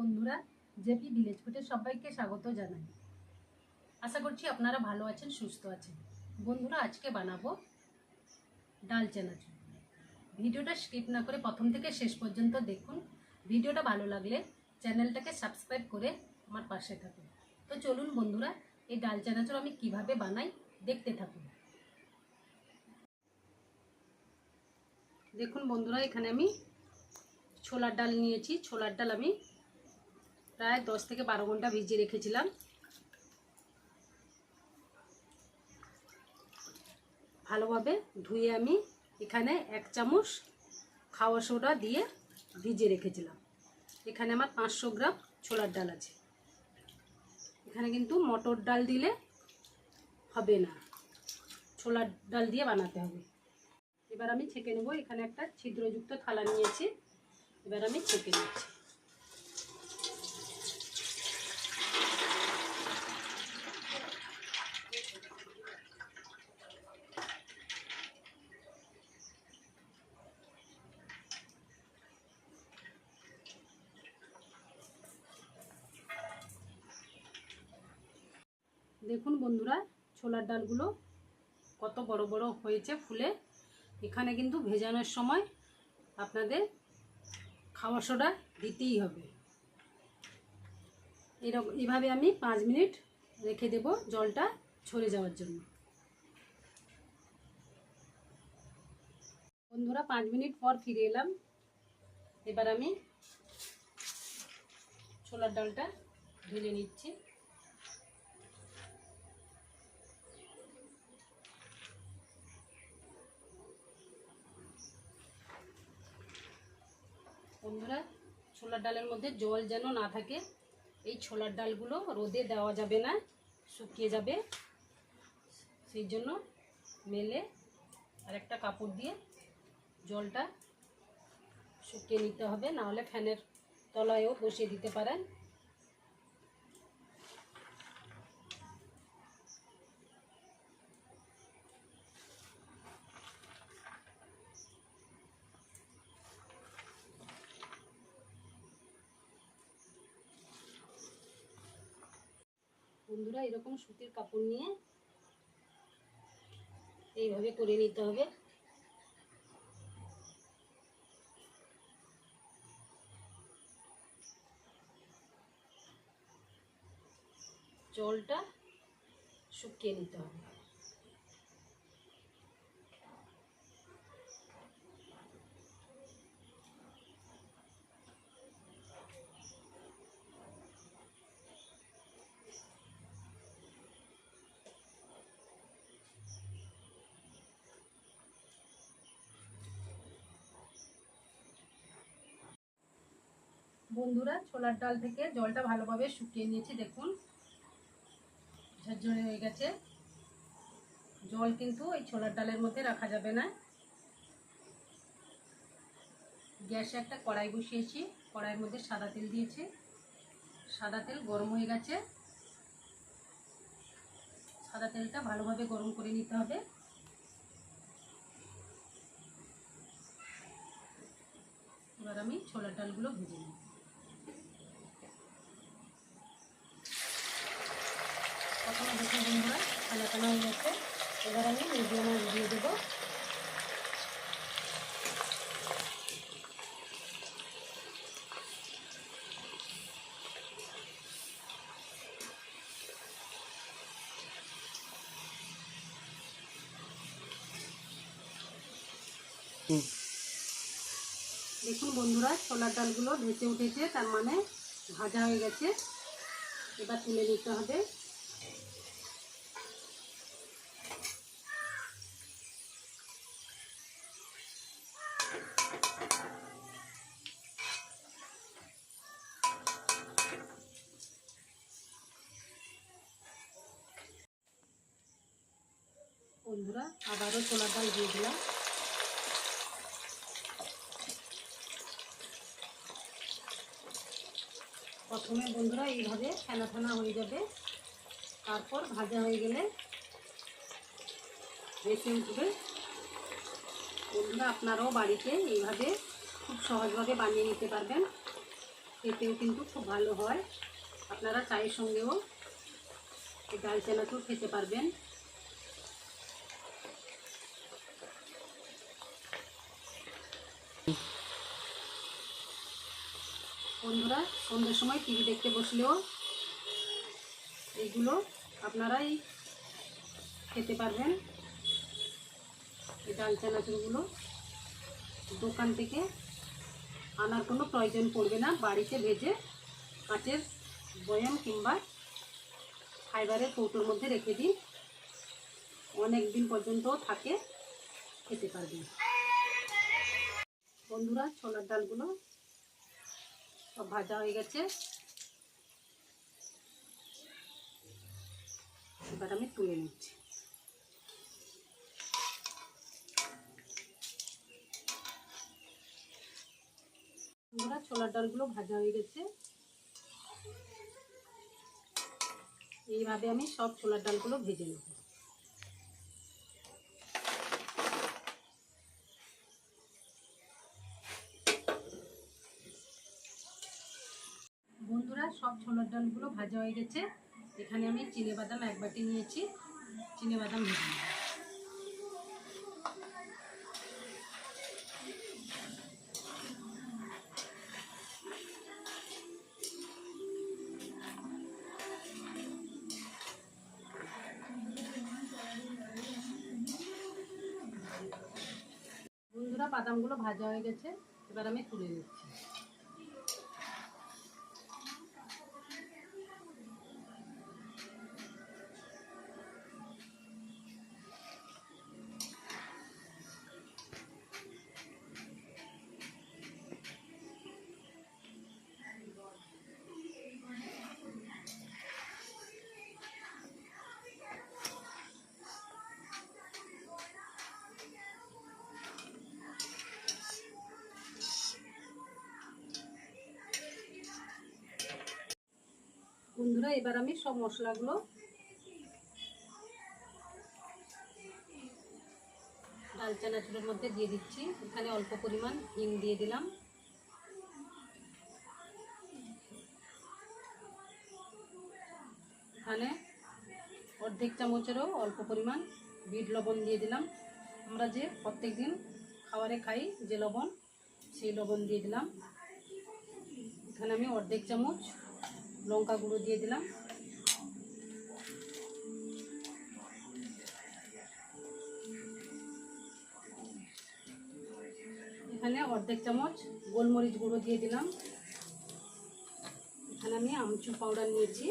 বন্ধুরা, JP village ফুটে সবাইকে স্বাগত জানাই। আশা করছি আপনারা ভালো আছেন, সুস্থ আছেন। বন্ধুরা, আজকে বানাবো ডাল চানাচুর। ভিডিওটা স্কিপ না করে প্রথম থেকে শেষ পর্যন্ত দেখুন। ভিডিওটা ভালো লাগলে চ্যানেলটাকে সাবস্ক্রাইব করে আমার পাশে থাকুন। তো চলুন বন্ধুরা, এই ডাল চানাচুর আমি কীভাবে বানাই দেখতে থাকুন। দেখুন বন্ধুরা, এখানে আমি ছোলার ডাল নিয়েছি। ছোলার ডাল আমি প্রায় দশ থেকে বারো ঘণ্টা ভিজিয়ে রেখেছিলাম। ভালোভাবে ধুয়ে আমি এখানে এক চামচ খাওয়া সোডা দিয়ে ভিজিয়ে রেখেছিলাম। এখানে আমার পাঁচশো গ্রাম ছোলার ডাল আছে। এখানে কিন্তু মটর ডাল দিলে হবে না। ছোলার ডাল দিয়ে বানাতে হবে। এবার আমি ছেঁকে নেব। এখানে একটা ছিদ্রযুক্ত থালা নিয়েছি। এবার আমি ছেঁকে নিচ্ছি। দেখুন বন্ধুরা, ছোলার ডালগুলো কত বড় বড় হয়েছে ফুলে। এখানে কিন্তু ভেজানোর সময় আপনাদের খাওয়া সোডা দিতেই হবে। এরকম, এভাবে আমি পাঁচ মিনিট রেখে দেব জলটা ঝরে যাওয়ার জন্য। বন্ধুরা, পাঁচ মিনিট পর ফিরে এলাম। এবার আমি ছোলার ডালটা ঢেলে নিচ্ছি। বন্ধুরা, ছোলার ডালের মধ্যে জল যেন না থাকে, এই ছোলার ডালগুলো রোদে দেওয়া যাবে না, শুকিয়ে যাবে। সেই জন্য মেলে আর একটা কাপড় দিয়ে জলটা শুকিয়ে নিতে হবে, নাহলে ফ্যানের তলায়ও বসিয়ে দিতে পারেন। বন্ধুরা এরকম সুতির কাপড় নিয়ে এইভাবে করে নিতে হবে। জলটা শুকিয়ে নিতে হবে। বন্ধুরা, ছোলার ডাল থেকে জলটা ভালোভাবে শুকিয়ে নিয়েছি, দেখুন। ঝরঝরে হয়ে গেছে। জল কিন্তু এই ছোলার ডালের মধ্যে রাখা যাবে না। গ্যাসে একটা কড়াই বসিয়েছি, কড়াইয়ের মধ্যে সাদা তেল দিয়েছি। সাদা তেল গরম হয়ে গেছে। সাদা তেলটা ভালোভাবে গরম করে নিতে হবে। এবার আমি ছোলার ডালগুলো ভেজে নিই প্রথমে দেখুন বন্ধুরা খানা হয়ে গেছে। এবার আমি মিডিয়াম দিয়ে দেবো। দেখুন বন্ধুরা, ছোলার ডালগুলো ভেসে উঠেছে, তার মানে ভাজা হয়ে গেছে। এবার তুলে নিতে হবে। বন্ধুরা আবারও ছোলার ডাল দিয়ে দিলাম। প্রথমে বন্ধুরা এইভাবে ফেনা ফেনা হয়ে যাবে। তারপর ভাজা হয়ে গেলে ভেসে উঠবে বন্ধুরা আপনারাও বাড়িতে এইভাবে খুব সহজভাবে বানিয়ে নিতে পারবেন। খেতেও কিন্তু খুব ভালো হয়। আপনারা চায়ের সঙ্গেও ডাল চানাচুর খেতে পারবেন। বন্ধুরা, সন্ধ্যের সময় টিভি দেখতে বসলেও এইগুলো আপনারাই খেতে পারবেন। এই ডাল চানাচুরগুলো দোকান থেকে আনার কোনো প্রয়োজন পড়বে না। বাড়িতে ভেজে কাঁচের বয়াম কিংবা ফাইবারের কৌটোর মধ্যে রেখে দিন। অনেক দিন পর্যন্ত থাকে, খেতে পারবেন। বন্ধুরা, ছোলার ডালগুলো সব ভাজা হয়ে গেছে। এবার আমি তুলে নিচ্ছি। বন্ধুরা, ছোলার ডালগুলো ভাজা হয়ে গেছে। এইভাবে আমি সব ছোলার ডালগুলো ভেজে নেব। সব ছোলার ডালগুলো ভাজা হয়ে গেছে। এখানে আমি চিনে বাদাম এক বাটি নিয়েছি। চিনে বাদাম ভেজে বন্ধুরা, বাদামগুলো ভাজা হয়ে গেছে। এবার আমি তুলে নিচ্ছি। বন্ধুরা, এবার আমি সব মশলাগুলো ডাল চানাচুরের মধ্যে দিয়ে দিচ্ছি। এখানে অল্প পরিমাণ হিং দিয়ে দিলাম। এখানে অর্ধেক চামচেরও অল্প পরিমাণ বিট লবণ দিয়ে দিলাম। আমরা যে প্রত্যেক দিন খাবারে খাই যে লবণ, সেই লবণ দিয়ে দিলাম। এখানে আমি অর্ধেক চামচ লঙ্কা গুঁড়ো দিয়ে দিলাম। এখানে অর্ধেক চামচ গোলমরিচ গুঁড়ো দিয়ে দিলাম। এখানে আমি আমচুর পাউডার নিয়েছি।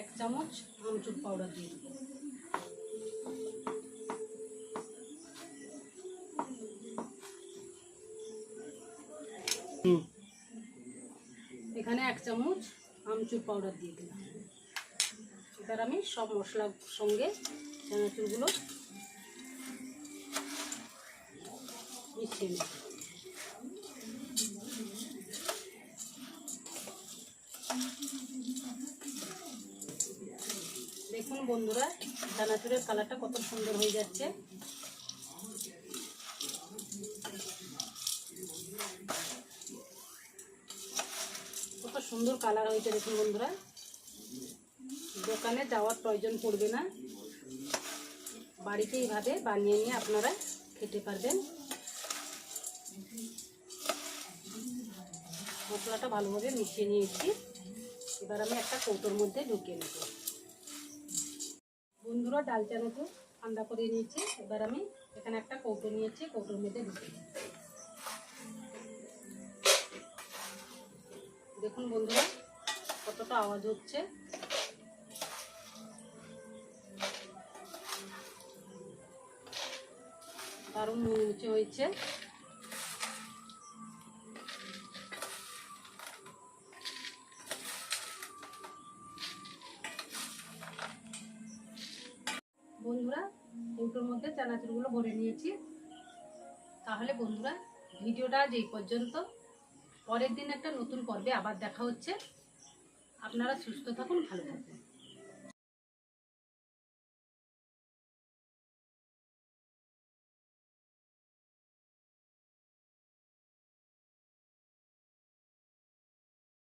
এক চামচ আমচুর পাউডার দিয়ে দেবো এখানে এক চামচ আমচুর পাউডার দিয়ে দিলাম। এবার আমি সব মশলার সঙ্গে চানাচুরগুলো মিশিয়ে দেখুন বন্ধুরা, চানাচুরের কালারটা কত সুন্দর হয়ে যাচ্ছে। সুন্দর কালার হয়েছে দেখুন বন্ধুরা। দোকানে যাওয়ার প্রয়োজন পড়বে না। বাড়িতে এইভাবে বানিয়ে নিয়ে আপনারা খেতে পারবেন। মশলাটা ভালোভাবে মিশিয়ে নিয়েছি। এবার আমি একটা কৌটোর মধ্যে ঢুকিয়ে নেব। বন্ধুরা ডাল চানাচুর ঠান্ডা করে নিয়েছি। এবার আমি এখানে একটা কৌটো নিয়েছি, কৌটোর মধ্যে ঢুকিয়ে নেব। দেখুন বন্ধুরা, কতটা আওয়াজ হচ্ছে। দারুণ মুচমুচে হয়েছে। বন্ধুরা কৌটোর মধ্যে চানাচুরগুলো ভরে নিয়েছি। তাহলে বন্ধুরা, ভিডিওটা এই পর্যন্ত। পরের দিন একটা নতুন পর্বে আবার দেখা হচ্ছে। আপনারা সুস্থ থাকুন ভালো থাকুন।